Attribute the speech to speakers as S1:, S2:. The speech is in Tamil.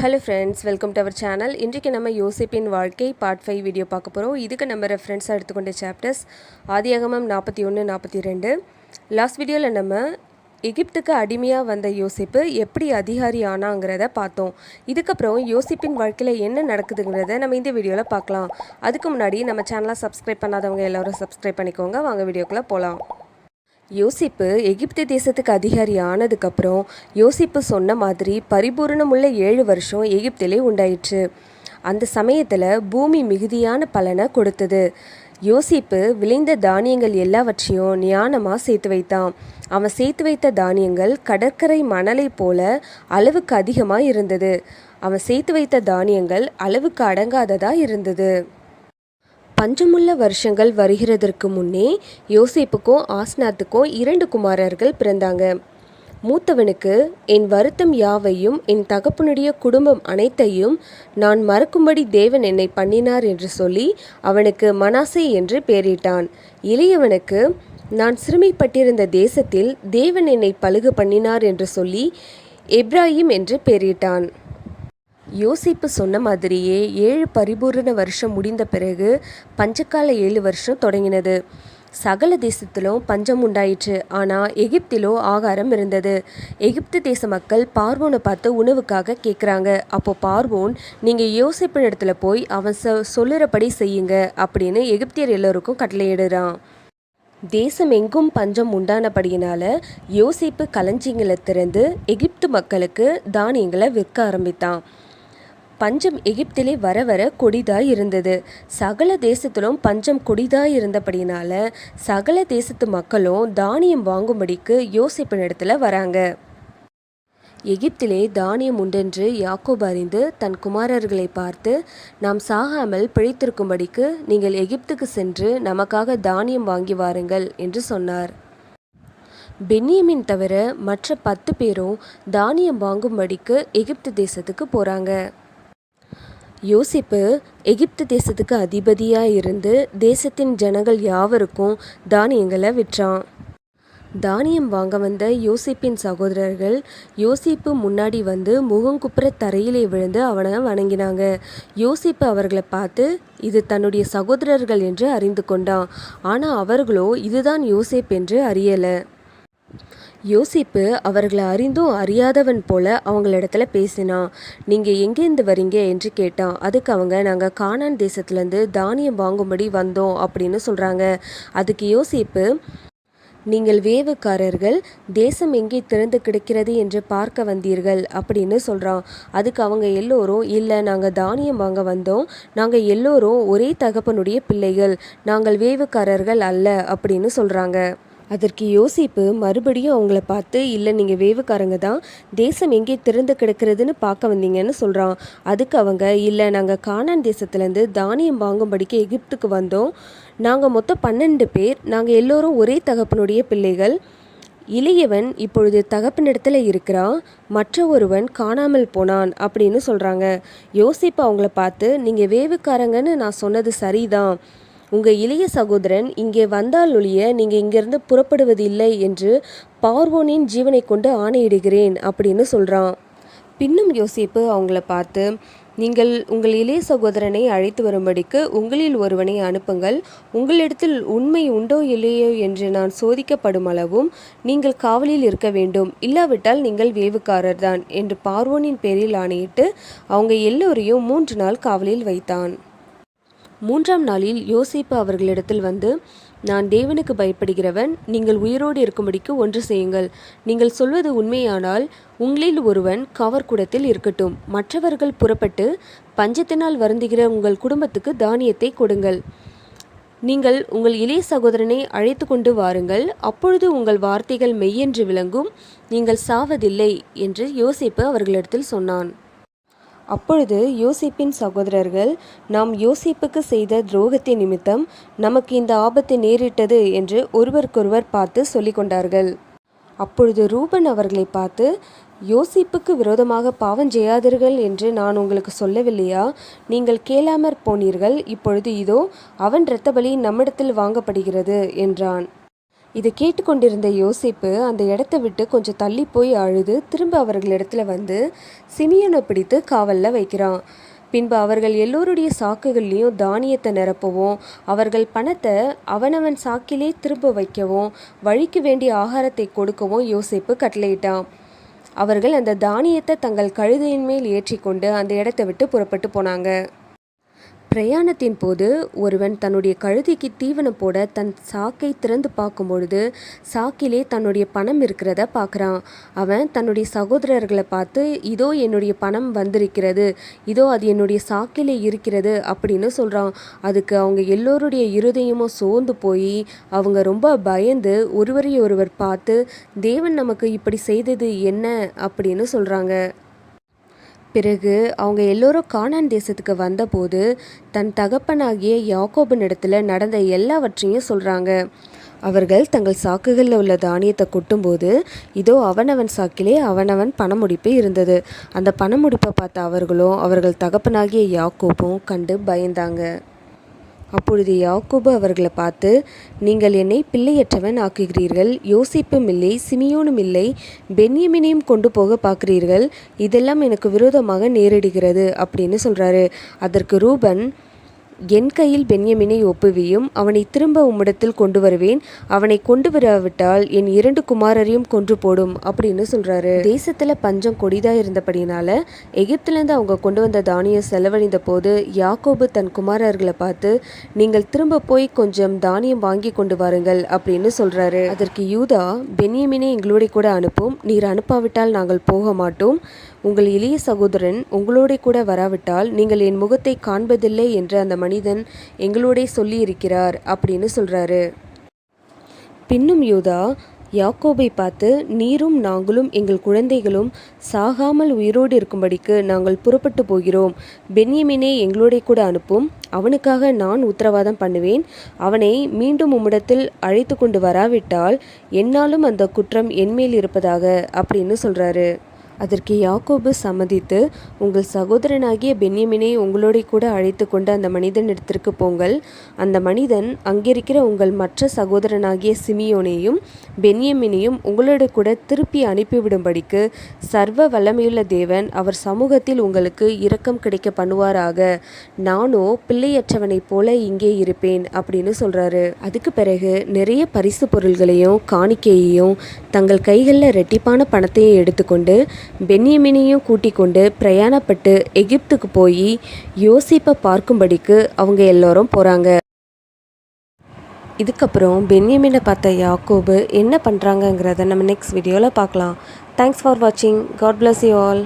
S1: Hello friends welcome to our channel இன்றைக்கு நம்ம யோசிப்பின் வாழ்க்கை பார்ட் ஃபைவ் வீடியோ பார்க்க போகிறோம் இதுக்கு நம்ம ரெஃபரன்ஸாக எடுத்துக்கொண்ட சாப்டர்ஸ் ஆதியாகமம் நாற்பத்தி ஒன்று நாற்பத்தி ரெண்டு. லாஸ்ட் வீடியோவில் நம்ம எகிப்துக்கு அடிமையாக வந்த யோசிப்பு எப்படி அதிகாரி ஆனாங்கிறத பார்த்தோம். இதுக்கப்புறம் யோசிப்பின் வாழ்க்கையில் என்ன நடக்குதுங்கிறத நம்ம இந்த வீடியோவில் பார்க்கலாம். அதுக்கு முன்னாடி நம்ம சேனலை சப்ஸ்கிரைப் பண்ணாதவங்க எல்லாரும் சப்ஸ்கிரைப் பண்ணிக்கோங்க. வாங்க வீடியோக்குள்ளே போகலாம் யோசிப்பு எகிப்து தேசத்துக்கு அதிகாரி ஆனதுக்கப்புறம் யோசிப்பு சொன்ன மாதிரி பரிபூரணமுள்ள ஏழு வருஷம் எகிப்திலே உண்டாயிற்று. அந்த சமயத்தில் பூமி மிகுதியான பலனை கொடுத்தது. யோசிப்பு விளைந்த தானியங்கள் எல்லாவற்றையும் ஞானமாக சேர்த்து வைத்தான். அவன் சேர்த்து வைத்த தானியங்கள் கடற்கரை மணலை போல அளவுக்கு அதிகமாக இருந்தது. அவன் சேர்த்து வைத்த தானியங்கள் அளவுக்கு அடங்காததாக இருந்தது. பஞ்சமுள்ள வருஷங்கள் வருகிறதற்கு முன்னே யோசேப்புக்கும் ஆஸ்நாத்துக்கும் இரண்டு குமாரர்கள் பிறந்தாங்க. மூத்தவனுக்கு என் வருத்தம் யாவையும் என் தகப்பனுடைய குடும்பம் அனைத்தையும் நான் மறக்கும்படி தேவன் என்னை பண்ணினார் என்று சொல்லி அவனுக்கு மனாசே என்று பெயரிட்டான். இளையவனுக்கு நான் சிறுமைப்பட்டிருந்த தேசத்தில் தேவன் என்னை பழுகு பண்ணினார் என்று சொல்லி எப்ராஹிம் என்று பெயரிட்டான். யோசிப்பு சொன்ன மாதிரியே ஏழு பரிபூரண வருஷம் முடிந்த பிறகு பஞ்சக்கால ஏழு வருஷம் தொடங்கினது. சகல தேசத்திலும் பஞ்சம் உண்டாயிற்று. ஆனால் எகிப்திலோ ஆகாரம் இருந்தது. எகிப்து தேச மக்கள் பார்வோனை பார்த்து உணவுக்காக கேட்குறாங்க அப்போ பார்வோன் நீங்கள் யோசிப்பு இடத்துல போய் அவன் சொ சொல்லுறபடி செய்யுங்க அப்படின்னு எகிப்தியர் எல்லோருக்கும் கட்டளையிடுறான். தேசம் எங்கும் பஞ்சம் உண்டானபடியினால யோசிப்பு களஞ்சியங்களை திறந்து எகிப்து மக்களுக்கு தானியங்களை விற்க ஆரம்பித்தான். பஞ்சம் எகிப்திலே வர வர கொடிதாய் இருந்தது சகல தேசத்திலும் பஞ்சம் கொடிதாய் இருந்தபடினால சகல தேசத்து மக்களும் தானியம் வாங்கும்படிக்கு யோசிப்பின் இடத்துல வராங்க. எகிப்திலே தானியம் உண்டென்று யாக்கோப் அறிந்து தன் குமாரர்களை பார்த்து நாம் சாகாமல் பிழைத்திருக்கும்படிக்கு நீங்கள் எகிப்துக்கு சென்று நமக்காக தானியம் வாங்கி வாருங்கள் என்று சொன்னார். பென்னியமின் தவிர மற்ற பத்து பேரும் தானியம் வாங்கும்படிக்கு எகிப்து தேசத்துக்கு போகிறாங்க யோசிப்பு எகிப்து தேசத்துக்கு அதிபதியாக இருந்து தேசத்தின் ஜனங்கள் யாவருக்கும் தானியங்களை விற்றான். தானியம் வாங்க வந்த யோசிப்பின் சகோதரர்கள் யோசிப்பு முன்னாடி வந்து முகங்குப்புற தரையிலே விழுந்து அவனை வணங்கினாங்க. யோசிப்பு அவர்களை பார்த்து இது தன்னுடைய சகோதரர்கள் என்று அறிந்து கொண்டான். ஆனால் அவர்களோ இதுதான் யோசிப் என்று அறியலை. யோசிப்பு அவர்களை அறிந்தும் அறியாதவன் போல அவங்களிடத்துல பேசினான் நீங்கள் எங்கேருந்து வரீங்க? என்று கேட்டான் அதுக்கு அவங்க நாங்கள் கானான் தேசத்துலேருந்து தானியம் வாங்கும்படி வந்தோம் அப்படின்னு சொல்கிறாங்க அதுக்கு யோசிப்பு நீங்கள் வேவுக்காரர்கள் தேசம் எங்கே திறந்து கிடக்கிறது என்று பார்க்க வந்தீர்கள் அப்படின்னு சொல்கிறான் அதுக்கு அவங்க எல்லோரும் இல்லை நாங்கள் தானியம் வாங்க வந்தோம் நாங்கள் எல்லோரும் ஒரே தகப்பனுடைய பிள்ளைகள் நாங்கள் வேவுக்காரர்கள் அல்ல அப்படின்னு சொல்கிறாங்க அதற்கு யோசிப்பு மறுபடியும் அவங்கள பார்த்து இல்லை நீங்கள் வேவுக்காரங்க தான். தேசம் எங்கே திறந்து கிடக்கிறதுன்னு பார்க்க வந்தீங்கன்னு சொல்கிறான் அதுக்கு அவங்க இல்லை நாங்கள் கானான் தேசத்துலேருந்து தானியம் வாங்கும்படிக்கு எகிப்துக்கு வந்தோம். நாங்கள் மொத்தம் பன்னெண்டு பேர். நாங்கள் எல்லோரும் ஒரே தகப்பனுடைய பிள்ளைகள். இளையவன் இப்பொழுது தகப்பனிடத்தில் இருக்கிறான். மற்ற ஒருவன் காணாமல் போனான் அப்படின்னு சொல்கிறாங்க யோசிப்பு அவங்கள பார்த்து நீங்கள் வேவுக்காரங்கன்னு நான் சொன்னது சரிதான். உங்கள் இளைய சகோதரன் இங்கே வந்தால் ஒழிய நீங்கள் இங்கேருந்து புறப்படுவதில்லை என்று பார்வோனின் ஜீவனை கொண்டு ஆணையிடுகிறேன் அப்படின்னு சொல்கிறான் பின்னும் யோசிப்பு அவங்கள பார்த்து நீங்கள் உங்கள் இளைய சகோதரனை அழைத்து வரும்படிக்கு உங்களில் ஒருவனை அனுப்புங்கள். உங்களிடத்தில் உண்மை உண்டோ இல்லையோ என்று நான் சோதிக்கப்படும் அளவும் நீங்கள் காவலில் இருக்க வேண்டும். இல்லாவிட்டால் நீங்கள் வேவுக்காரர் தான் என்று பார்வோனின் பேரில் ஆணையிட்டு அவங்க எல்லோரையும் மூன்று நாள் காவலில் வைத்தான். மூன்றாம் நாளில் யோசிப்பு அவர்களிடத்தில் வந்து நான் தேவனுக்கு பயப்படுகிறவன் நீங்கள் உயிரோடு இருக்கும்படிக்கு ஒன்று செய்யுங்கள். நீங்கள் சொல்வது உண்மையானால் உங்களில் ஒருவன் கவர்குடத்தில் இருக்கட்டும். மற்றவர்கள் புறப்பட்டு பஞ்சத்தினால் வருந்துகிற உங்கள் குடும்பத்துக்கு தானியத்தை கொடுங்கள். நீங்கள் உங்கள் இளைய சகோதரனை அழைத்து கொண்டு வாருங்கள். அப்பொழுது உங்கள் வார்த்தைகள் மெய்யென்று விளங்கும். நீங்கள் சாவதில்லை என்று யோசிப்பு அவர்களிடத்தில் சொன்னான். அப்பொழுது யோசிப்பின் சகோதரர்கள் நாம் யோசிப்புக்கு செய்த துரோகத்தின் நிமித்தம் நமக்கு இந்த ஆபத்து நேரிட்டது என்று ஒருவருக்கொருவர் பார்த்து சொல்லிக்கொண்டார்கள் அப்பொழுது ரூபன் அவர்களை பார்த்து யோசிப்புக்கு விரோதமாக பாவம் செய்யாதீர்கள் என்று நான் உங்களுக்கு சொல்லவில்லையா? நீங்கள் கேளாமற் போனீர்கள் இப்பொழுது இதோ அவன் இரத்த பலி நம்மிடத்தில் வாங்கப்படுகிறது என்றான். இதை கேட்டுக்கொண்டிருந்த யோசிப்பு அந்த இடத்த விட்டு கொஞ்சம் தள்ளி போய் அழுது திரும்ப அவர்களிடத்துல வந்து சிமியோனை பிடித்து காவலில் வைக்கிறான். பின்பு அவர்கள் எல்லோருடைய சாக்குகள்லேயும் தானியத்தை நிரப்பவும். அவர்கள் பணத்தை அவனவன் சாக்கிலே திரும்ப வைக்கவும் வழிக்கு வேண்டிய ஆகாரத்தை கொடுக்கவும் யோசிப்பு கட்டளையிட்டான். அவர்கள் அந்த தானியத்தை தங்கள் கழுதையின் மேல் ஏற்றிக்கொண்டு அந்த இடத்தை விட்டு புறப்பட்டு போனாங்க. பிரயாணத்தின் போது ஒருவன் தன்னுடைய கழுதிக்கு தீவனம் போட தன் சாக்கை திறந்து பார்க்கும் பொழுது சாக்கிலே தன்னுடைய பணம் இருக்கிறத பார்க்குறான். அவன் தன்னுடைய சகோதரர்களை பார்த்து இதோ என்னுடைய பணம் வந்திருக்கிறது. இதோ அது என்னுடைய சாக்கிலே இருக்கிறது அப்படின்னு சொல்கிறான் அதுக்கு அவங்க எல்லோருடைய இருதயமும் சோர்ந்து போய் அவங்க ரொம்ப பயந்து ஒருவரை ஒருவர் பார்த்து தேவன் நமக்கு இப்படி செய்தது என்ன? அப்படின்னு சொல்கிறாங்க பிறகு அவங்க எல்லோரும் கானான் தேசத்துக்கு வந்தபோது தன் தகப்பனாகிய யாக்கோபினிடத்தில் நடந்த எல்லாவற்றையும் சொல்கிறாங்க அவர்கள் தங்கள் சாக்குகளில் உள்ள தானியத்தை கொட்டும்போது இதோ அவனவன் சாக்கிலே அவனவன் பணமுடிப்பு இருந்தது. அந்த பணமுடிப்பை பார்த்த அவர்களும் அவர்கள் தகப்பனாகிய யாக்கோப்பும் கண்டு பயந்தாங்க. அப்பொழுது யாக்கோபு அவர்களை பார்த்து நீங்கள் என்னை பிள்ளையற்றவன் ஆக்குகிறீர்கள். யோசிப்பும் இல்லை சிமியோனும் இல்லை. பென்யமினையும் கொண்டு போக பார்க்கிறீர்கள். இதெல்லாம் எனக்கு விரோதமாக நேரிடுகிறது அப்படின்னு சொல்கிறாரு அதற்கு ரூபன் என் கையில் பென்யமினை ஒப்புவியும் அவனை திரும்ப உம்மிடத்தில் கொண்டு வருவேன் அவனை கொண்டு வராவிட்டால் என் இரண்டு குமாரரையும் கொன்று போடும் அப்படின்னு சொல்றாரு. தேசத்துல பஞ்சம் கொடிதா இருந்தபடினால எகிப்திலேருந்து அவங்க கொண்டு வந்த தானியம் செலவழிந்த போது யாக்கோபு தன் குமாரர்களை பார்த்து நீங்கள் திரும்ப போய் கொஞ்சம் தானியம் வாங்கி கொண்டு வாருங்கள் அப்படின்னு சொல்றாரு. அதற்கு யூதா பென்யமினை எங்களோட கூட அனுப்பும். நீர் அனுப்பாவிட்டால் நாங்கள் போக மாட்டோம். உங்கள் இளைய சகோதரன் உங்களோட கூட வராவிட்டால் நீங்கள் என் முகத்தை காண்பதில்லை என்று அந்த மனிதன் எங்களோடே சொல்லியிருக்கிறார் அப்படின்னு சொல்றாரு. பின்னும் யூதா யாக்கோபை பார்த்து நீரும் நாங்களும் எங்கள் குழந்தைகளும் சாகாமல் உயிரோடு இருக்கும்படிக்கு நாங்கள் புறப்பட்டு போகிறோம். பென்யமினே எங்களோட கூட அனுப்பும். அவனுக்காக நான் உத்தரவாதம் பண்ணுவேன். அவனை மீண்டும் உம்மிடத்தில் அழைத்து கொண்டு வராவிட்டால் என்னாலும் அந்த குற்றம் என்மேல் இருப்பதாக அப்படின்னு சொல்றாரு. அதற்கு யாக்கோபு சம்மதித்து உங்கள் சகோதரனாகிய பென்யமினை உங்களோட கூட அழைத்து கொண்டு அந்த மனிதனிடத்திற்கு போங்கள். அந்த மனிதன் அங்கிருக்கிற உங்கள் மற்ற சகோதரனாகிய சிமியோனையும் பென்யமினையும் உங்களோட கூட திருப்பி அனுப்பிவிடும்படிக்கு சர்வ வல்லமையுள்ள தேவன் அவர் சமூகத்தில் உங்களுக்கு இரக்கம் கிடைக்க பண்ணுவாராக. நானோ பிள்ளையற்றவனைப் போல இங்கே இருப்பேன் அப்படின்னு சொல்கிறாரு அதுக்கு பிறகு நிறைய பரிசு பொருள்களையும் காணிக்கையையும் தங்கள் கைகளில் ரெட்டிப்பான பணத்தையும் எடுத்துக்கொண்டு பென்யமினையும் கூட்டிக் கொண்டு பிரயாணப்பட்டு எகிப்துக்கு போய் யோசிப்பை பார்க்கும்படிக்கு அவங்க எல்லோரும் போகிறாங்க இதுக்கப்புறம் பென்யமினை பார்த்த யாக்கோபு என்ன பண்ணுறாங்கங்கிறத நம்ம நெக்ஸ்ட் வீடியோவில் பார்க்கலாம். தேங்க்ஸ் ஃபார் வாட்சிங் காட் பிளஸ் யூ ஆல்